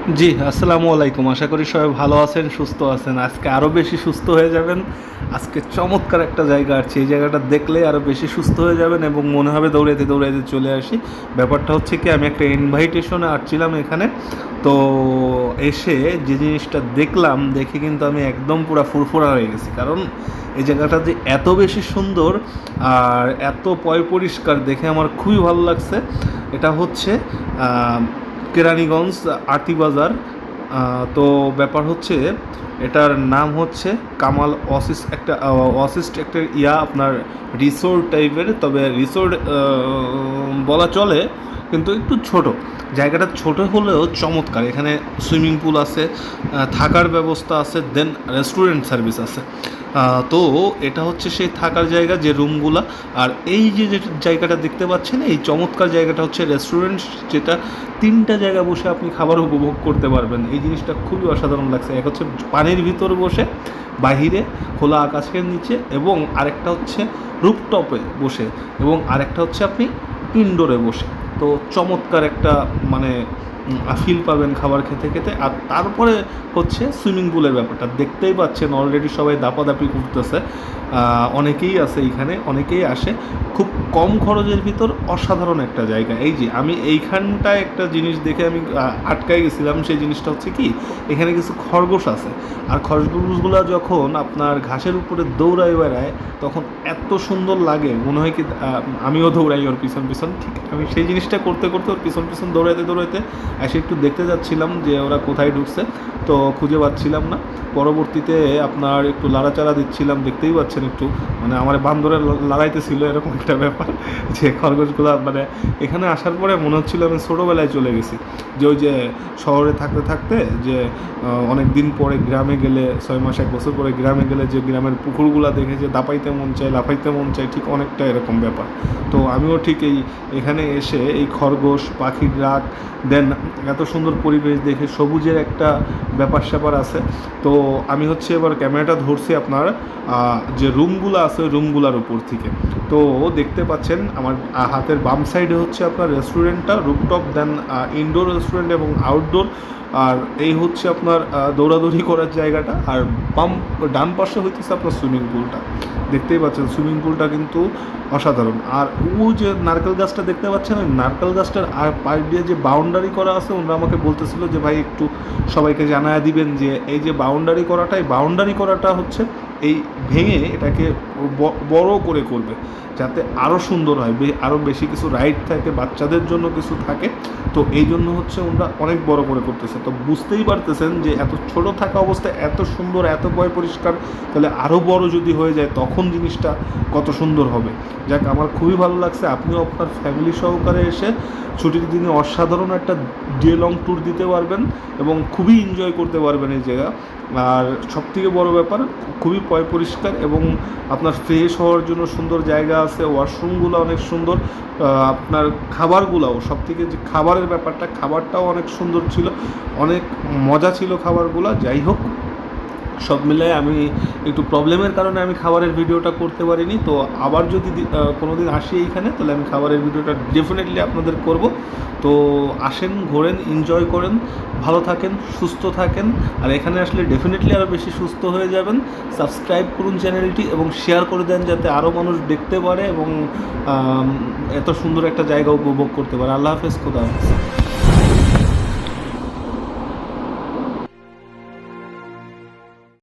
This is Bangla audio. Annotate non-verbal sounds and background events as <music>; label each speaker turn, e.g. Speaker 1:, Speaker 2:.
Speaker 1: জি, আসসালামু আলাইকুম। আশা করি সবাই ভালো আছেন, সুস্থ আছেন। আজকে আরও বেশি সুস্থ হয়ে যাবেন। আজকে চমৎকার একটা জায়গা আছে এই জায়গাটা দেখলে আরও বেশি সুস্থ হয়ে যাবেন এবং মনে হবে দৌড়াইতে দৌড়াইতে চলে আসি। ব্যাপারটা হচ্ছে কি, আমি একটা ইনভাইটেশনে আসছিলাম এখানে। তো এসে যে জিনিসটা দেখলাম, দেখে কিন্তু আমি একদম পুরো ফুরফুরা হয়ে গেছি। কারণ এই জায়গাটা যে এত বেশি সুন্দর আর এত পয় পরিষ্কার দেখে আমার খুবই ভালো লাগছে। এটা হচ্ছে কেরানীগঞ্জ আটি বাজার। তো ব্যাপার হচ্ছে, এটার নাম হচ্ছে কামাল অসিস একটা অসিস্ট একটা ইয়া আপনার রিসোর্ট টাইপের, তবে রিসোর্ট বলা চলে, কিন্তু একটু ছোট। জায়গাটা ছোট হলেও চমৎকার। এখানে সুইমিং পুল আছে থাকার ব্যবস্থা আছে, দেন রেস্টুরেন্ট সার্ভিস আছে। তো এটা হচ্ছে সেই থাকার জায়গা যে রুমগুলা। আর এই যে জায়গাটা দেখতে পাচ্ছেন, এই চমৎকার জায়গাটা হচ্ছে রেস্টুরেন্ট যেটা তিনটা জায়গা বসে আপনি খাবার উপভোগ করতে পারবেন। এই জিনিসটা খুবই অসাধারণ লাগছে। এক হচ্ছে পানির ভিতর বসে, বাহিরে খোলা আকাশের নিচে, এবং আরেকটা হচ্ছে রুপটপে বসে, এবং আরেকটা হচ্ছে আপনি ইনডোরে বসে। তো চমৎকার একটা মানে ফিল পাবেন খাবার খেতে খেতে। আর তারপরে হচ্ছে সুইমিং পুলের ব্যাপারটা। দেখতেই পাচ্ছেন অলরেডি সবাই দাপাদাপি করতেছে। অনেকেই আছে এইখানে অনেকেই আসে। খুব কম খরচের ভিতর অসাধারণ একটা জায়গা। এই যে আমি এইখানটায় একটা জিনিস দেখে আমি আহ, আটকাই গেছিলাম। সেই জিনিসটা হচ্ছে কি এখানে কিছু খরগোশ আছে। আর খরগোশগুলো যখন আপনার ঘাসের উপরে দৌড়ায় বেড়ায় তখন এত সুন্দর লাগে। মনে হয় কি আমিও দৌড়াই ওর পিছন পিছন। ঠিক আমি সেই জিনিসটা করতে করতে ওর পিছন পিছন দৌড়াইতে দৌড়াইতে এসে একটু দেখতে যাচ্ছিলাম যে ওরা কোথায় ঢুকছে, তো খুঁজে পাচ্ছিলাম না। পরবর্তীতে আপনার একটু লাড়াচাড়া দিচ্ছিলাম, দেখতেই পাচ্ছেন একটু। মানে আমার বান্দরে লড়াইতেছিল এরকম একটা ব্যাপার <laughs> যে খরগোশগুলো মানে এখানে আসার পরে মনে হচ্ছিল আমি ছোটোবেলায় চলে গেছি। যে ওই যে শহরে থাকতে থাকতে যে অনেক দিন পরে গ্রামে গেলে, ছয় মাস, এক বছর পরে গ্রামে গেলে যে গ্রামের পুকুরগুলো দেখে যে দাপাইতে মন চায়, লাফাইতে মন চায়, ঠিক অনেকটা এরকম ব্যাপার। তো আমিও ঠিক এই, এখানে এসে এই খরগোশ, পাখির রাগ, দেন এত সুন্দর পরিবেশ দেখে সবুজের একটা ব্যাপার স্যাপার আছে। তো আমি হচ্ছে এবার ক্যামেরাটা ধরছি আপনার যে রুমগুলো আছে ওই রুমগুলোর উপর থেকে। তো দেখতে পাচ্ছেন, আমার হাতের বাম সাইডে হচ্ছে আপনার রেস্টুরেন্টটা রুপটপ দেন ইনডোর রেস্টুরেন্ট এবং আউটডোর আর এই হচ্ছে আপনার দৌড়াদৌড়ি করার জায়গাটা, আর বাম, ডান পাশে হইতেছে আপনার সুইমিং পুলটা দেখতেই পাচ্ছেন সুইমিং পুলটা কিন্তু অসাধারণ। আর ও যে নারকেল গাছটা দেখতে পাচ্ছেন, ওই নারকেল গাছটার, আর পাশ দিয়ে যে বাউন্ডারি করা আছে, ওনারা আমাকে বলতেছিল যে, ভাই, একটু সবাইকে জানায় দিবেন যে, এই যে বাউন্ডারি করাটা এই বাউন্ডারি করাটা হচ্ছে, এই ভেঙে এটাকে বড় করে করবে, যাতে আরও সুন্দর হয় আরও বেশি কিছু রাইড থাকে, বাচ্চাদের জন্য কিছু থাকে। তো এই জন্য হচ্ছে ওরা অনেক বড় করে করতেছে। তো বুঝতেই পারতেছেন যে এত ছোট থাকা অবস্থায় এত সুন্দর, এত পয় পরিষ্কার, তাহলে আরও বড় যদি হয়ে যায়, তখন জিনিসটা কত সুন্দর হবে। যাক, আমার খুবই ভালো লাগছে। আপনিও আপনার ফ্যামিলি সহকারে এসে ছুটির দিনে অসাধারণ একটা ডে লং ট্যুর দিতে পারবেন এবং খুবই এনজয় করতে পারবেন এই জায়গা। আর সবথেকে বড় ব্যাপার, খুবই পয় পরিষ্কার এবং আপনার ফ্রেশ হওয়ার জন্য সুন্দর জায়গা আছে ওয়াশরুমগুলো অনেক সুন্দর। আপনার খাবারগুলোও সব থেকে যে খাবারের ব্যাপারটা, খাবারটাও অনেক সুন্দর ছিল, অনেক মজা ছিল খাবারগুলো, যাই হোক। সব মিলায় আমি একটু প্রবলেমের কারণে আমি খাবারের ভিডিওটা করতে পারিনি। তো আবার যদি কোনো দিন আসি এইখানে, তাহলে আমি খাবারের ভিডিওটা ডেফিনেটলি আপনাদের করব। তো আসেন, ঘোরেন এনজয় করেন, ভালো থাকেন, সুস্থ থাকেন। আর এখানে আসলে ডেফিনেটলি আরও বেশি সুস্থ হয়ে যাবেন। সাবস্ক্রাইব করুন চ্যানেলটি এবং শেয়ার করে দেন যাতে আরও মানুষ দেখতে পারে এবং এত সুন্দর একটা জায়গা উপভোগ করতে পারে। আল্লাহ হাফেজ, খোদা হাফেজ।